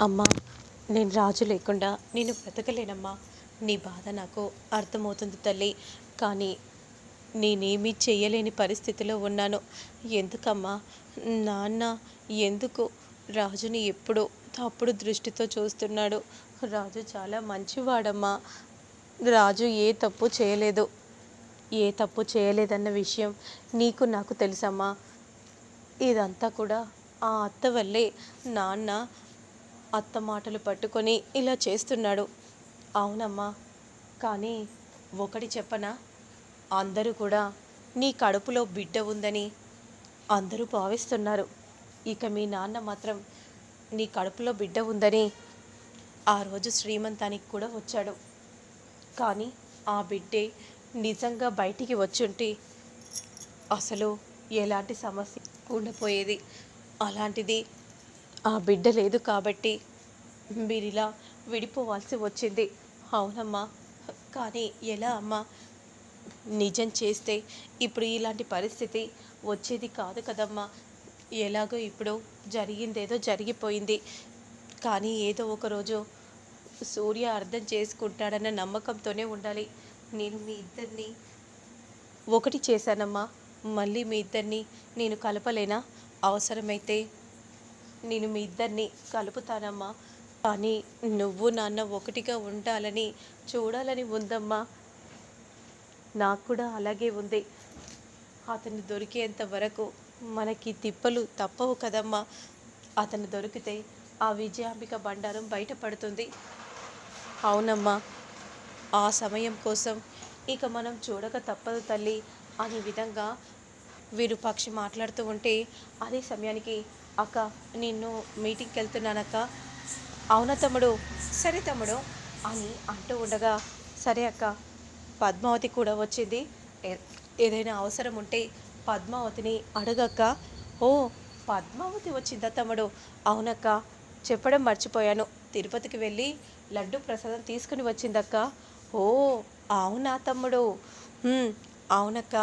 అమ్మా నేను రాజు లేకుండా నేను బ్రతకలేనమ్మా. నీ బాధ నాకు అర్థమవుతుంది తల్లి. కానీ నేనేమీ చేయలేని పరిస్థితిలో ఉన్నాను. ఎందుకమ్మా? నాన్న ఎందుకు రాజుని ఎప్పుడు తప్పుడు దృష్టితో చూస్తున్నాడు? రాజు చాలా మంచివాడమ్మా. రాజు ఏ తప్పు చేయలేదు. ఏ తప్పు చేయలేదన్న విషయం నీకు నాకు తెలుసమ్మా. ఇదంతా కూడా ఆ అత్త వల్లే. నాన్న అత్త మాటలు పట్టుకొని ఇలా చేస్తున్నాడు. అవునమ్మా కానీ ఒకటి చెప్పనా? అందరూ కూడా నీ కడుపులో బిడ్డ ఉందని అందరూ భావిస్తున్నారు. ఇక మీ నాన్న మాత్రం నీ కడుపులో బిడ్డ ఉందని ఆ రోజు శ్రీమంతానికి కూడా వచ్చాడు. కానీ ఆ బిడ్డే నిజంగా బయటికి వచ్చుంటే అసలు ఎలాంటి సమస్య ఉండపోయేది? అలాంటిది ఆ బిడ్డ లేదు కాబట్టి మీరిలా విడిపోవాల్సి వచ్చింది. అవునమ్మా. కానీ ఎలా అమ్మా? నిజం చేస్తే ఇప్పుడు ఇలాంటి పరిస్థితి వచ్చేది కాదు కదమ్మా. ఎలాగో ఇప్పుడు జరిగిందేదో జరిగిపోయింది. కానీ ఏదో ఒకరోజు సూర్య అర్థం చేసుకుంటాడన్న నమ్మకంతోనే ఉండాలి. నేను మీ ఇద్దరిని ఒకటి చేశానమ్మా. మళ్ళీ మీ ఇద్దరిని నేను కలపలేనా? అవసరమైతే నేను మీ ఇద్దరిని కలుపుతానమ్మా. కానీ నువ్వు నాన్న ఒకటిగా ఉండాలని చూడాలని ఉందమ్మా. నాకు కూడా అలాగే ఉంది. అతను దొరికేంత వరకు మనకి తిప్పలు తప్పవు కదమ్మా. అతను దొరికితే ఆ విజయాంబిక బండారం బయటపడుతుంది అవునమ్మా. ఆ సమయం కోసం ఇక మనం చూడక తప్పదు తల్లి. అనే విధంగా వీరు పక్షి మాట్లాడుతూ ఉంటే అదే సమయానికి అక్క నిన్ను మీటింగ్కి వెళ్తున్నానక్క. అవునా తమ్ముడు? సరే తమ్ముడు. అని అంటూ ఉండగా సరే అక్క పద్మావతి కూడా వచ్చింది. ఏదైనా అవసరం ఉంటే పద్మావతిని అడగక్క. ఓ పద్మావతి వచ్చిందా తమ్ముడు? అవునక్క చెప్పడం మర్చిపోయాను. తిరుపతికి వెళ్ళి లడ్డు ప్రసాదం తీసుకుని వచ్చిందక్క. ఓ అవునా తమ్ముడు? "హ్మ్, అవునక్క.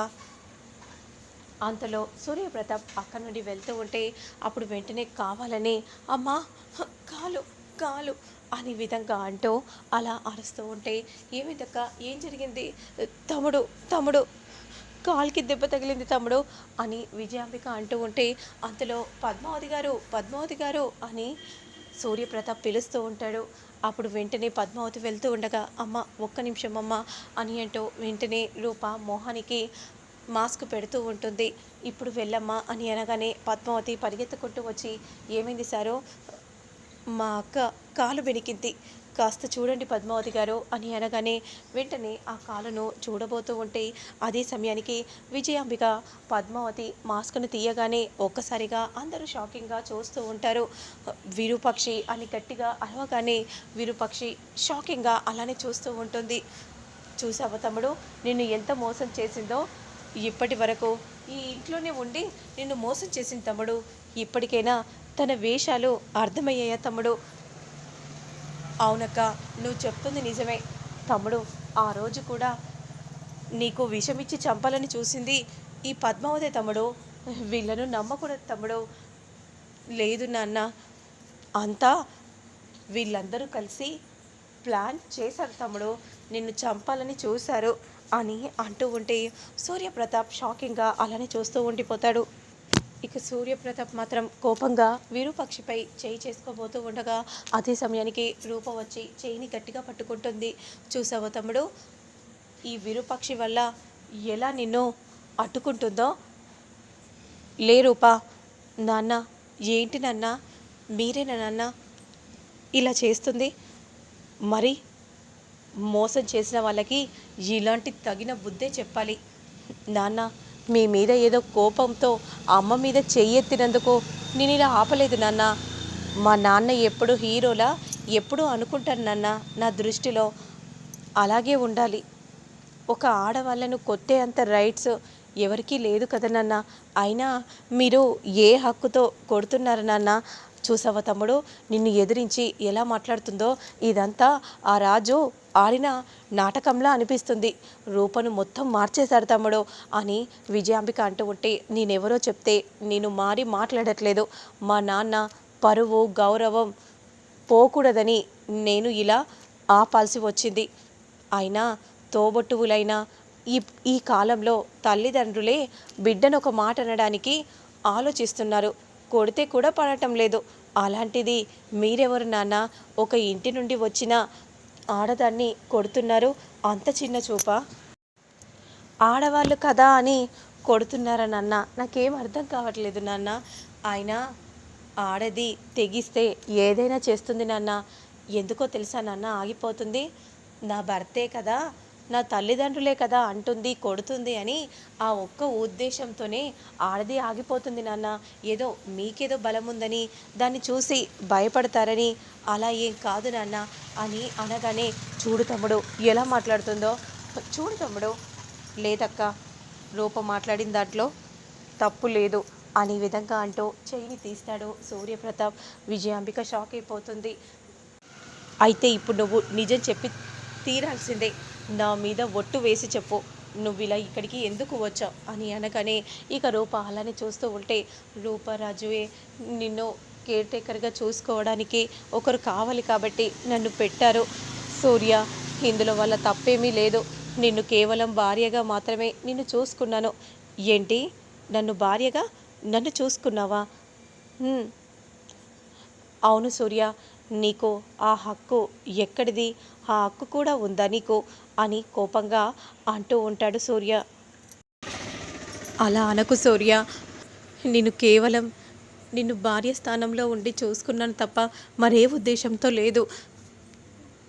అంతలో సూర్యప్రతాప్ అక్కడి నుండి వెళ్తూ ఉంటే అప్పుడు వెంటనే కావాలని అమ్మా కాలు కాలు అనే విధంగా అంటూ అలా అరుస్తూ ఉంటే ఏమిటక్క ఏం జరిగింది? తమ్ముడు తమ్ముడు కాలుకి దెబ్బ తగిలింది తమ్ముడు అని విజయాంబిక అంటూ ఉంటే అంతలో పద్మావతి గారు పద్మావతి గారు అని సూర్యప్రతాప్ పిలుస్తూ ఉంటాడు. అప్పుడు వెంటనే పద్మావతి వెళ్తూ ఉండగా అమ్మ ఒక్క నిమిషం అమ్మ అని అంటూ వెంటనే రూప మోహానికి మాస్క్ పెడుతూ ఉంటుంది. ఇప్పుడు వెళ్ళమ్మా అని అనగానే పద్మావతి పరిగెత్తుకుంటూ వచ్చి ఏమైంది సారు? మా అక్క కాలు బెనికింది కాస్త చూడండి పద్మావతి గారు అని అనగానే వెంటనే ఆ కాలును చూడబోతూ ఉంటే అదే సమయానికి విజయాంబిక పద్మావతి మాస్క్ను తీయగానే ఒక్కసారిగా అందరూ షాకింగ్గా చూస్తూ ఉంటారు. విరూపక్షి అని గట్టిగా అరవగానే విరూపక్షి షాకింగ్గా అలానే చూస్తూ ఉంటుంది. చూసావా తమ్ముడు? నిన్ను ఎంత మోసం చేసిందో ఇప్పటి వరకు ఈ ఇంట్లోనే ఉండి నిన్ను మోసం చేసిన తమ్ముడు ఇప్పటికైనా తన వేషాలు అర్థమయ్యాయా తమ్ముడు? అవునక్క నువ్వు చెప్తుంది నిజమే. తమ్ముడు ఆ రోజు కూడా నీకు విషమిచ్చి చంపాలని చూసింది ఈ పద్మావతి తమ్ముడు. వీళ్ళను నమ్మకూడదు తమ్ముడు. లేదు నాన్న అంతా వీళ్ళందరూ కలిసి ప్లాన్ చేశారు తమ్ముడు. నిన్ను చంపాలని చూశారు. అని అంటూ ఉంటే సూర్యప్రతాప్ షాకింగ్గా అలానే చూస్తూ ఉండిపోతాడు. ఇక సూర్యప్రతాప్ మాత్రం కోపంగా విరూపక్షిపై చేయి చేసుకోబోతూ ఉండగా అదే సమయానికి రూప వచ్చి చేయిని గట్టిగా పట్టుకుంటుంది. చూసావో తమ్ముడు? ఈ విరూపక్షి వల్ల ఎలా నిన్ను అడ్డుకుంటుందో? లే రూపా నాన్న ఏంటి నాన్న? మీరేనా నాన్న? ఇలా చేస్తుంది. మరి మోసం చేసిన వాళ్ళకి ఇలాంటి తగిన బుద్ధే చెప్పాలి. నాన్న మీ మీద ఏదో కోపంతో అమ్మ మీద చెయ్యెత్తినందుకు నేను ఇలా ఆపలేదు నాన్న. మా నాన్న ఎప్పుడు హీరోలా ఎప్పుడు అనుకుంటాను నాన్న. నా దృష్టిలో అలాగే ఉండాలి. ఒక ఆడవాళ్ళను కొట్టే అంత రైట్స్ ఎవరికీ లేదు కదా నాన్న. అయినా మీరు ఏ హక్కుతో కొడుతున్నారు నాన్న? చూసావా తమ్ముడు? నిన్ను ఎదిరించి ఎలా మాట్లాడుతుందో ఇదంతా ఆ రాజు ఆడిన నాటకంలా అనిపిస్తుంది. రూపను మొత్తం మార్చేశాడు తమ్ముడు అని విజయాంబిక అంటూ ఉంటే నేనెవరో చెప్తే నేను మారి మాట్లాడట్లేదు. మా నాన్న పరువు గౌరవం పోకూడదని నేను ఇలా ఆపాల్సి వచ్చింది. అయినా తోబొట్టువులైనా ఈ ఈ కాలంలో తల్లిదండ్రులే బిడ్డను ఒక మాట అనడానికి ఆలోచిస్తున్నారు. కొడితే కూడా పడటం లేదు. అలాంటిది మీరెవరు నాన్న? ఒక ఇంటి నుండి వచ్చిన ఆడదాన్ని కొడుతున్నారు. అంత చిన్న చూపా? ఆడవాళ్ళు కదా అని కొడుతున్నారా నాన్న? నాకేం అర్థం కావట్లేదు నాన్న. ఆయన ఆడది తెగిస్తే ఏదైనా చేస్తుంది నాన్న. ఎందుకో తెలుసా నాన్న? ఆగిపోతుంది. నా భర్తే కదా. నా తల్లిదండ్రులే కదా అంటుంది కొడుతుంది అని ఆ ఒక్క ఉద్దేశంతోనే ఆడది ఆగిపోతుంది నాన్న. ఏదో మీకేదో బలం ఉందని దాన్ని చూసి భయపడతారని అలా ఏం కాదు నాన్న అని అనగానే చూడు తమ్ముడు ఎలా మాట్లాడుతుందో చూడు తమ్ముడు లేదక్క రూప మాట్లాడిన దాంట్లో తప్పు లేదు అనే విధంగా అంటూ చెయ్యిని తీస్తాడు సూర్యప్రతాప్. విజయాంబిక షాక్ అయిపోతుంది. అయితే ఇప్పుడు నువ్వు నిజం చెప్పి తీరాల్సిందే. నా మీద ఒట్టు వేసి చెప్పు. నువ్వు ఇలా ఇక్కడికి ఎందుకు వచ్చావు? అని అనగానే ఇక రూప అలానే చూస్తూ ఉంటే రూపరాజువే నిన్ను కేర్ టేకర్గా చూసుకోవడానికి ఒకరు కావాలి కాబట్టి నన్ను పెట్టారు. సూర్య ఇందులో వల్ల తప్పేమీ లేదు. నిన్ను కేవలం భార్యగా మాత్రమే నిన్ను చూసుకున్నాను. ఏంటి? నన్ను భార్యగా? నన్ను చూసుకున్నావా? అవును సూర్య నీకు ఆ హక్కు ఎక్కడిది? ఆ హక్కు కూడా ఉందా నీకు? అని కోపంగా అంటూ ఉంటాడు సూర్య. అలా అనకు సూర్య. నేను కేవలం నిన్ను భార్య స్థానంలో ఉండి చూసుకున్నాను తప్ప మరే ఉద్దేశంతో లేదు.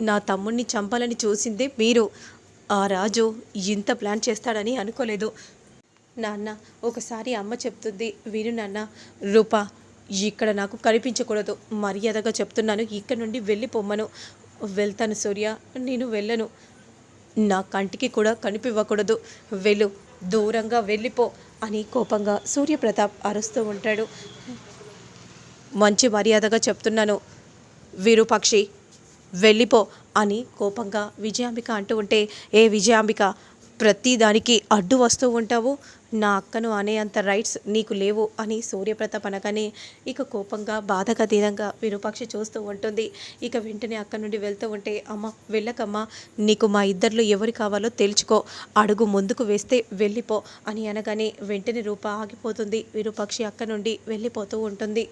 నా తమ్ముణ్ణి చంపాలని చూసిందే మీరు. ఆ రాజు ఇంత ప్లాన్ చేస్తాడని అనుకోలేదు. నాన్న ఒకసారి అమ్మ చెప్తుంది విను నాన్న. రూప ఇక్కడ నాకు కనిపించకూడదు. మర్యాదగా చెప్తున్నాను. ఇక్కడ నుండి వెళ్ళిపోమ్మను. వెళ్తాను సూర్య. నేను వెళ్ళను. నా కంటికి కూడా కనిపివ్వకూడదు. వెళ్ళు. దూరంగా వెళ్ళిపో అని కోపంగా సూర్యప్రతాప్ అరుస్తూ ఉంటాడు. మంచి మర్యాదగా చెప్తున్నాను. వీరుపక్షి వెళ్ళిపో అని కోపంగా విజయాంబిక అంటూ ఉంటే ఏ విజయాంబిక ప్రతి దానికి అడ్డు వస్తూ ఉంటావు. నా అక్కను అనేంత రైట్స్ నీకు లేవు అని సూర్యప్రతాప్ అనగానే ఇక కోపంగా బాధగా దీనంగా విరూపాక్షి చూస్తూ ఉంటుంది. ఇక వెంటనే అక్క నుండి వెళ్తూ ఉంటే అమ్మ వెళ్ళకమ్మా నీకు మా ఇద్దరిలో ఎవరు కావాలో తెలుసుకో. అడుగు ముందుకు వేస్తే వెళ్ళిపో అని అనగానే వెంటనే రూప ఆగిపోతుంది. విరూపాక్షి అక్క నుండి వెళ్ళిపోతూ ఉంటుంది.